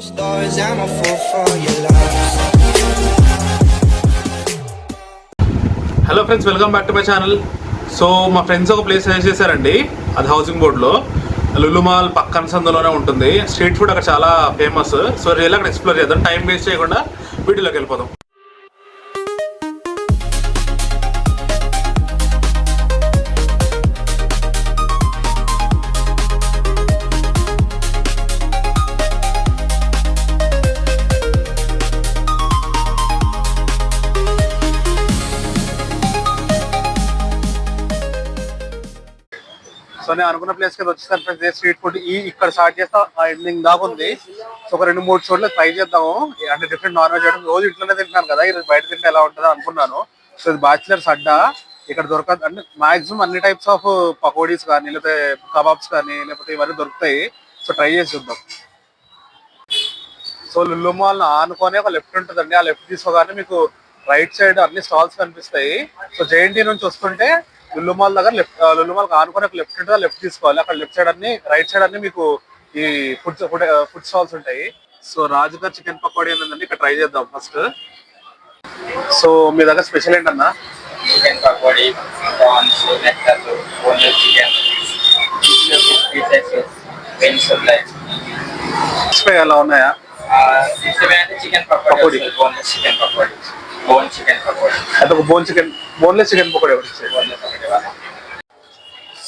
Hello friends welcome back to my channel so మా friends ఒక place suggest చేశారండి. అది హౌసింగ్ బోర్డ్లో లులుమాల్ పక్కన సందులోనే ఉంటుంది. స్ట్రీట్ ఫుడ్ అక్కడ చాలా ఫేమస్ సో రియల్ అక్కడ ఎక్స్ప్లోర్ చేద్దాం. టైం వేస్ట్ చేయకుండా వీడియోలోకి వెళ్ళిపోదాం. సో నేను అనుకున్న ప్లేస్కి వచ్చేసాను ఫ్రెండ్స్ స్ట్రీట్ ఫుడ్ ఈ ఇక్కడ స్టార్ట్ చేస్తా ఆ ఎండింగ్ దాకా ఉంది. సో ఒక రెండు మూడు చోట్ల ట్రై చేద్దాము. అంటే డిఫరెంట్ నాన్ వెజ్ రోజు ఇంట్లోనే తింటున్నాను కదా ఈరోజు బయట తింటే ఎలా ఉంటుందో అనుకున్నాను. సో ఇది బ్యాచిలర్స్ అడ్డా. ఇక్కడ దొరకదు అంటే మాక్సిమం అన్ని టైప్స్ ఆఫ్ పకోడీస్ కానీ లేకపోతే కబాబ్స్ కానీ లేకపోతే ఇవన్నీ దొరుకుతాయి. సో ట్రై చేసి చూద్దాం. సో లుల్లు మాల్ ఆనుకొని ఒక లెఫ్ట్ ఉంటుందండి. ఆ లెఫ్ట్ తీసుకోగానే మీకు రైట్ సైడ్ అన్ని స్టాల్స్ కనిపిస్తాయి. సో జేఎన్టీ నుంచి వస్తుంటే లుల్లు మాల్ దగ్గర లెఫ్ట్ లుల్లు మాల్ ఆనుకొని ఒక లెఫ్ట్ ఉంటుంది లెఫ్ట్ తీసుకోవాలి. అక్కడ లెఫ్ట్ సైడ్ అన్ని రైట్ సైడ్ అన్ని మీకు ఈ ఫుడ్ ఫుడ్ ఫుడ్ స్టాల్స్ ఉంటాయి. సో రాజుగారి చికెన్ పకోడీ ఏంటంటే ఇక్కడ ట్రై చేద్దాం ఫస్ట్ సో మీ దగ్గర స్పెషల్ ఏంటన్నా? Chicken pakodi prawns boneless chicken అలా ఉన్నాయా? అంటే chicken pakodi. Boneless chicken pakodi. Bone chicken pakodi. Bone chicken boneless chicken pakodi ఒకటి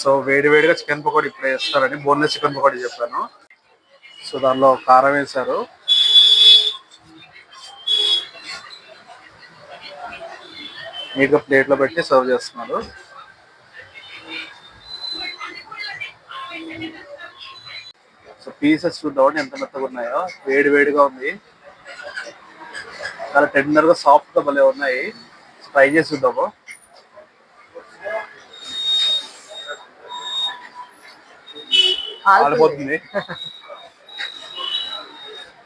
సో వేడి వేడిగా చికెన్ పకోడీ ఇప్పుడు వేస్తారని బోన్లెస్ చికెన్ పకోడీ చెప్పాను. సో దానిలో కారం వేశారు. నీట్గా ప్లేట్లో పెట్టి సర్వ్ చేస్తున్నారు. సో పీసెస్ చూద్దామని ఎంత మెత్తగా ఉన్నాయో. వేడి వేడిగా ఉంది. చాలా టెండర్గా సాఫ్ట్గా భలే ఉన్నాయి. ట్రై చేసి చూద్దాము. ఆడిపోతుంది.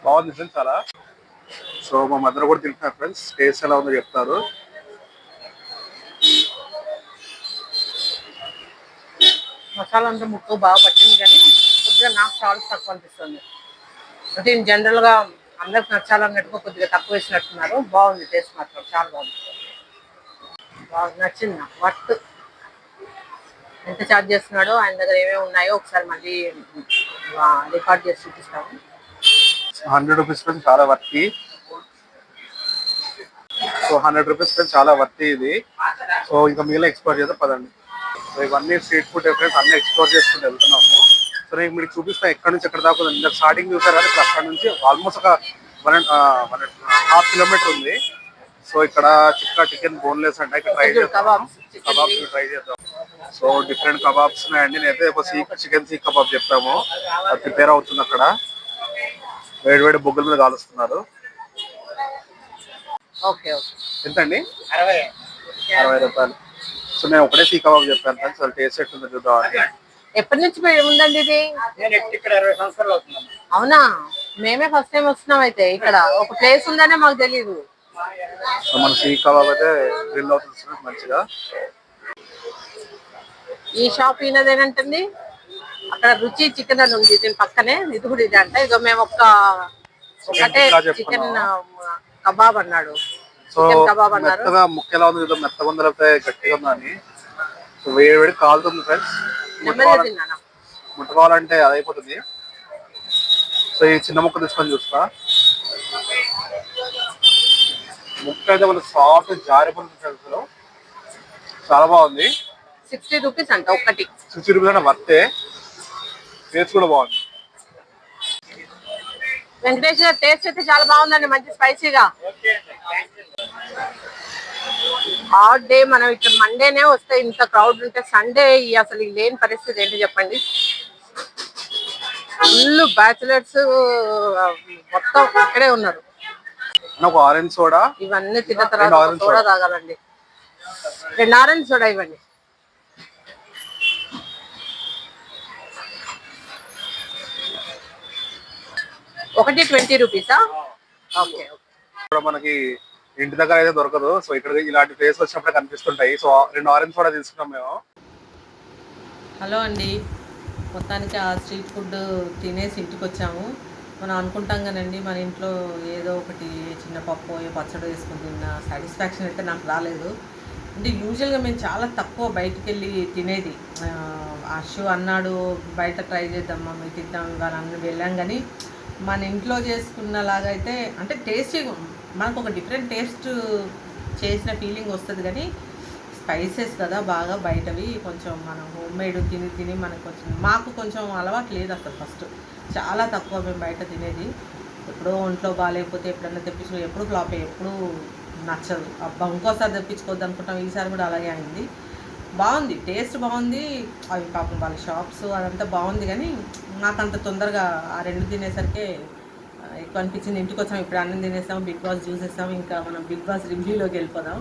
బాగుంది ఫ్రెండ్స్ చాలా. సో మా మదర్ కూడా తింటున్నారు ఫ్రెండ్స్ టేస్ట్ ఎలా ఉందో చెప్తారు. మసాలా అంతా ముక్కు బాగా పట్టింది కానీ కొద్దిగా నాకు సాల్ట్ తక్కువ అనిపిస్తుంది. అంటే ఇన్ జనరల్గా అందరికి నచ్చాలన్నట్టుగా కొద్దిగా తక్కువ వేసినట్టున్నారు. బాగుంది టేస్ట్ మాత్రం చాలా బాగుంది. బాగా నచ్చింది నాకు. వర్త్ ఎంత ఛార్జ్ చేస్తున్నాడో ఆయన దగ్గర ఏమేమి ఉన్నాయో ఒకసారి మళ్ళీ రికార్డ్ చేసి చూపిస్తాము. హండ్రెడ్ రూపీస్ ఫ్రెండ్స్ చాలా worthy. So hundred rupees friends చాలా వర్తి ఇది. సో ఇంకా మీలో ఎక్స్ప్లోర్ చేద్దాం పదండి. సో ఇవన్నీ స్ట్రీట్ ఫుడ్ ఫ్రెండ్స్ అన్ని ఎక్స్ప్లోర్ చేసుకుంటూ వెళ్తున్నాము. సో నేను మీకు చూపిస్తా ఎక్కడ నుంచి ఎక్కడ దాకా ఉంది. స్టార్టింగ్ చూసారు కదా అక్కడ నుంచి ఆల్మోస్ట్ ఒక వన్ వన్ హాఫ్ కిలోమీటర్ ఉంది. సో ఇక్కడ చిక్క చికెన్ బోన్లెస్ అంటే ఇక్కడ ట్రై చేద్దాం. కబాబ్స్ ట్రై చేద్దాం. సో డిఫరెంట్ కబాబ్స్ ఉన్నాయండి. నేనైతే ఒక సీక్ చికెన్ సీక్ కబాబ్ చెప్తాము అది ప్రిపేర్ అవుతుంది అక్కడ. వేడి వేడి బొగ్గుల మీద కాలుస్తున్నారు. Okay okay. ఎంతండి? అరవై. రూపాయలు. సో నేను ఒకటే సీ కబాబ్ చెప్పాను కానీ అసలు టేస్ట్ ఎట్టుందో చూద్దామని ఎప్పటి నుంచి ఉందండి ఇది? అవునా? మేమే ఫస్ట్ టైం వస్తున్నాం అయితే ఇక్కడ. ఒక ప్లేస్ ఉందనే మాకు తెలియదు సో మన సీ కబాబ్ అయితే గ్రిల్ అవుతుంది మంచిగా. ఈ షాప్ ఈయనదేనంటుంది అక్కడ రుచి చికెన్ అని ఉంది దీని పక్కనే. ఇది కూడా ఇది అంట. ఇదో మేము ఒక ఒకటే చికెన్. కబాబ్ అన్నాడు. చికెన్ కబాబ్ అన్నారు. మెత్తగా ముక్క ఎలా ఉంది చూద్దాం మెత్తగా ఉందా లేకపోతే గట్టిగా ఉందా అని. సో వేడి వేడి కాలుతుంది ఫ్రెండ్స్. ముట్టుకోవాలంటే అది అయిపోతుంది. సో ఈ చిన్న ముక్క తీసుకొని చూస్తా. ముక్క అయితే మనకు సాఫ్ట్ జారిపోతుంది చాలా బాగుంది. సిక్స్టీ రూపీస్ అంట ఒక్కటి. సిక్స్టీ రూపీస్ అంటే వర్తే టేస్ట్ కూడా బాగుంది. వెంకటేష్ గారు టేస్ట్ అయితే చాలా బాగుందండి మంచి స్పైసీగా హాట్ డే మనం ఇక్కడ మండేనే వస్తే ఇంత క్రౌడ్ ఉంటే సండే అసలు లేని పరిస్థితి ఏంటి చెప్పండి? ఫుల్ బ్యాచులర్స్ మొత్తం ఇక్కడే ఉన్నారు. ఆరెంజ్ సోడా ఇవన్నీ తిన్న తర్వాత సోడా. తాగాలండి. రెండు ఆరెంజ్ సోడా ఇవ్వండి. ఒకటి ట్వంటీ రూపీసా? ఓకే కూడా మనకి ఇంటి దగ్గర అయితే దొరకదు. సో ఇక్కడ ఇలాంటి ప్లేస్ వచ్చినప్పుడే కనిపిస్తుంటాయి. సో రెండు ఆరెంజ్ సోడా తీసుకున్నాం మేము. హలో అండి. మొత్తానికి ఆ స్ట్రీట్ ఫుడ్ తినేసి ఇంటికి వచ్చాము. మనం అనుకుంటాం కానండి మన ఇంట్లో ఏదో ఒకటి చిన్న పప్పు ఏ పచ్చడి వేసుకుని తిన్న సాటిస్ఫాక్షన్ అయితే నాకు రాలేదు. అంటే యూజువల్గా మేము చాలా తక్కువ బయటికి వెళ్ళి తినేది. ఆ, అషు అన్నాడు బయట ట్రై చేద్దాం మమ్మీ తిద్దాం ఇవాళ అన్ని వెళ్ళాం. కానీ మన ఇంట్లో చేసుకున్నలాగైతే అయితే అంటే టేస్టీ మనకు ఒక డిఫరెంట్ టేస్ట్ చేసిన ఫీలింగ్ వస్తుంది కానీ స్పైసెస్ కదా బాగా బయటవి కొంచెం మనం హోమ్ మేడ్ తిని తిని మనకు కొంచెం మాకు కొంచెం అలవాటు లేదు అసలు ఫస్ట్ చాలా తక్కువ మేము బయట తినేది. ఎప్పుడో ఒంట్లో బాగాలేకపోతే ఎప్పుడన్నా తెప్పించుకో ఎప్పుడు ఫ్లాప్ అయ్యి ఎప్పుడు నచ్చదు. అబ్బా ఇంకోసారి తెప్పించుకోవద్దు అనుకుంటాం ఈసారి కూడా అలాగే అయింది. బాగుంది టేస్ట్ బాగుంది. అవి పాపం వాళ్ళ షాప్స్ అదంతా బాగుంది కానీ నాకు అంత తొందరగా ఆ రెండు తినేసరికి ఎక్కువ అనిపించింది. ఇంటికి వచ్చాము ఇప్పుడు అన్నం తినేసాము బిగ్ బాస్ చూసేస్తాం ఇంకా మనం బిగ్ బాస్ రివ్యూలోకి వెళ్ళిపోదాం.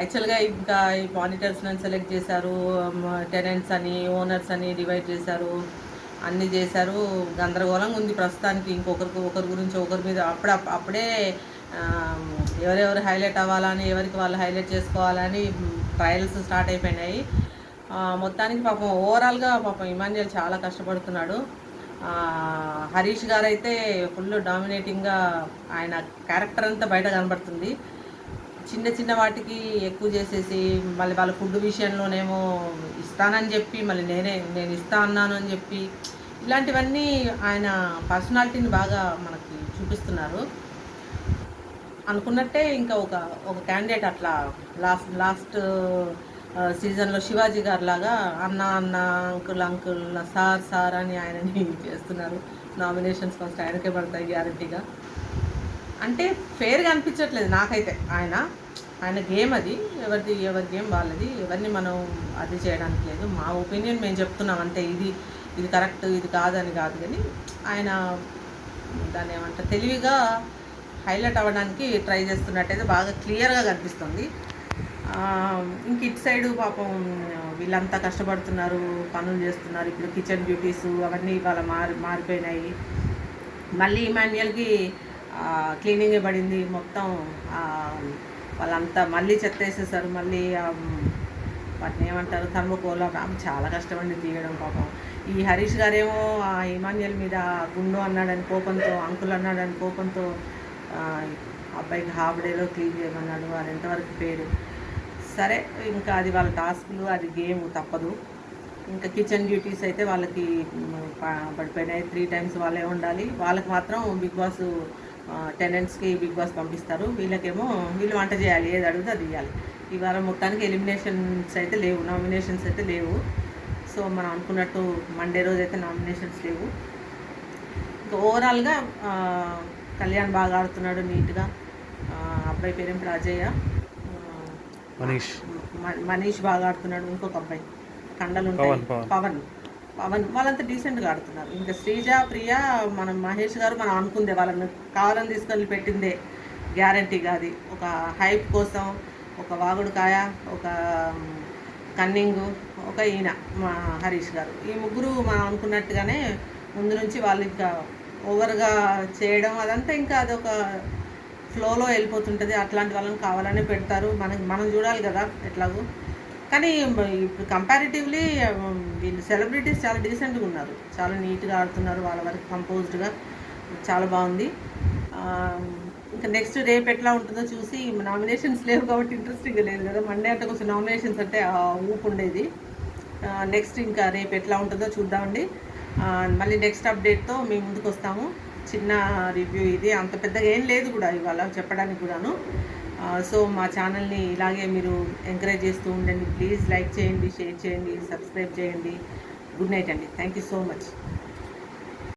యాక్చువల్గా ఇంకా ఈ మానిటర్స్ సెలెక్ట్ చేశారు టెనెంట్స్ అని ఓనర్స్ అని డివైడ్ చేశారు అన్నీ చేశారు. గందరగోళంగా ఉంది ప్రస్తుతానికి. ఇంకొకరికి ఒకరి గురించి ఒకరి మీద అప్పుడు అప్పుడే ఎవరెవరు హైలైట్ అవ్వాలని ఎవరికి వాళ్ళు హైలైట్ చేసుకోవాలని ట్రయల్స్ స్టార్ట్ అయిపోయినాయి. మొత్తానికి పాపం ఓవరాల్గా పాపం ఇమాన్యుయల్ చాలా కష్టపడుతున్నాడు. హరీష్ గారు అయితే ఫుల్ డామినేటింగ్గా ఆయన క్యారెక్టర్ అంతా బయట కనబడుతుంది. చిన్న చిన్న వాటికి ఎక్కువ చేసేసి మళ్ళీ వాళ్ళ ఫుడ్ విషయంలోనేమో ఇస్తానని చెప్పి మళ్ళీ నేనే నేను ఇస్తా అన్నాను అని చెప్పి ఇలాంటివన్నీ ఆయన పర్సనాలిటీని బాగా మనకి చూపిస్తున్నారు. అనుకున్నట్టే ఇంకా ఒక ఒక క్యాండిడేట్ అట్లా లాస్ట్ లాస్ట్ సీజన్లో శివాజీ గారు లాగా అన్న అన్న అంకుల్ అంకుల్ సార్ సార్ అని ఆయనని చేస్తున్నారు. నామినేషన్స్ ఫస్ట్ ఆయనకే పడతాయి గ్యారంటీగా. అంటే ఫేర్గా అనిపించట్లేదు నాకైతే ఆయన. ఆయన గేమ్ అది. ఎవరిది ఎవరి గేమ్ వాళ్ళది. ఎవరిని మనం అది చేయడానికి లేదు. మా ఒపీనియన్ మేము చెప్తున్నాం. అంతే ఇది ఇది కరెక్ట్ ఇది కాదని కాదు కానీ ఆయన దాన్ని ఏమంటారు తెలివిగా హైలైట్ అవ్వడానికి ట్రై చేస్తున్నట్టయితే బాగా క్లియర్గా కనిపిస్తుంది. ఇంక ఇటు సైడు పాపం వీళ్ళంతా కష్టపడుతున్నారు పనులు చేస్తున్నారు. ఇప్పుడు కిచెన్ డ్యూటీస్ అవన్నీ ఇవాళ మారి మారిపోయినాయి. మళ్ళీ ఇమాన్యుయల్కి క్లీనింగ్ పడింది. మొత్తం వాళ్ళంతా మళ్ళీ చెత్త వేసేసారు మళ్ళీ వాటిని ఏమంటారు? థర్మోకోల్ చాలా కష్టపడి తీయడం పాపం. ఈ హరీష్ గారేమో ఆ ఇమాన్యుయల్ మీద గుండు అన్నాడని కోపంతో అంకుల్ అన్నాడని కోపంతో అబ్బాయికి హాఫ్ డేలో క్లీన్ చేయమన్నాడు. అది ఎంతవరకు పేరు సరే ఇంకా అది వాళ్ళ టాస్క్లు అది గేమ్ తప్పదు. ఇంకా కిచెన్ డ్యూటీస్ అయితే వాళ్ళకి పడిపోయినాయి. త్రీ టైమ్స్ వాళ్ళే ఉండాలి. వాళ్ళకి మాత్రం బిగ్ బాస్ టెనెంట్స్కి బిగ్ బాస్ పంపిస్తారు. వీళ్ళకేమో వీళ్ళు వంట చేయాలి. ఏది అడిగితే అది ఇవ్వాలి ఈ వారం మొత్తానికి ఎలిమినేషన్స్ అయితే లేవు. నామినేషన్స్ అయితే లేవు. సో మనం అనుకున్నట్టు మండే రోజు అయితే నామినేషన్స్ లేవు. ఇంకా ఓవరాల్గా కళ్యాణ్ బాగా ఆడుతున్నాడు నీట్గా. అబ్బాయి పేరేం రాజయ్య. మనీష్. మనీష్ బాగా ఆడుతున్నాడు ఇంకొక అబ్బాయి. కండలు ఉంటాయి. పవన్, పవన్. పవన్. పవన్. వాళ్ళంతా డీసెంట్గా ఆడుతున్నారు. ఇంకా శ్రీజ ప్రియ మనం మహేష్ గారు మనం అనుకుందే వాళ్ళని. కావాలని తీసుకొని పెట్టిందే. గ్యారంటీగా అది. ఒక హైప్ కోసం ఒక వాగుడుకాయ ఒక కన్నింగు ఒక ఈయన మా హరీష్ గారు. ఈ ముగ్గురు మనం అనుకున్నట్టుగానే ముందు నుంచి వాళ్ళు ఇంకా ఓవర్గా చేయడం అదంతా ఇంకా అదొక ఫ్లోలో వెళ్ళిపోతుంటుంది. అట్లాంటి వాళ్ళని కావాలనే పెడతారు. మనకి మనం చూడాలి కదా ఎట్లాగో. కానీ ఇప్పుడు కంపారిటివ్లీ వీళ్ళు సెలబ్రిటీస్ చాలా డీసెంట్గా ఉన్నారు. చాలా నీట్గా ఆడుతున్నారు. వాళ్ళ వరకు కంపోజ్డ్గా చాలా బాగుంది. ఇంకా నెక్స్ట్ రేపు ఎట్లా ఉంటుందో చూసి నామినేషన్స్ లేవు కాబట్టి ఇంట్రెస్టింగ్ లేదు కదా. మండే అంటే కొంచెం నామినేషన్స్ అంటే ఊపు ఉండేది. నెక్స్ట్ ఇంకా రేపు ఎట్లా ఉంటుందో చూద్దామండి. మళ్ళీ నెక్స్ట్ అప్డేట్తో మేము ముందుకు వస్తాము. చిన్న రివ్యూ ఇది. అంత పెద్దగా ఏం లేదు కూడా ఇవాళ చెప్పడానికి కూడాను. సో మా ఛానల్ని ఇలాగే మీరు ఎంకరేజ్ చేస్తూ ఉండండి. ప్లీజ్ లైక్ చేయండి షేర్ చేయండి సబ్స్క్రైబ్ చేయండి. గుడ్ నైట్ అండి. Thank you so much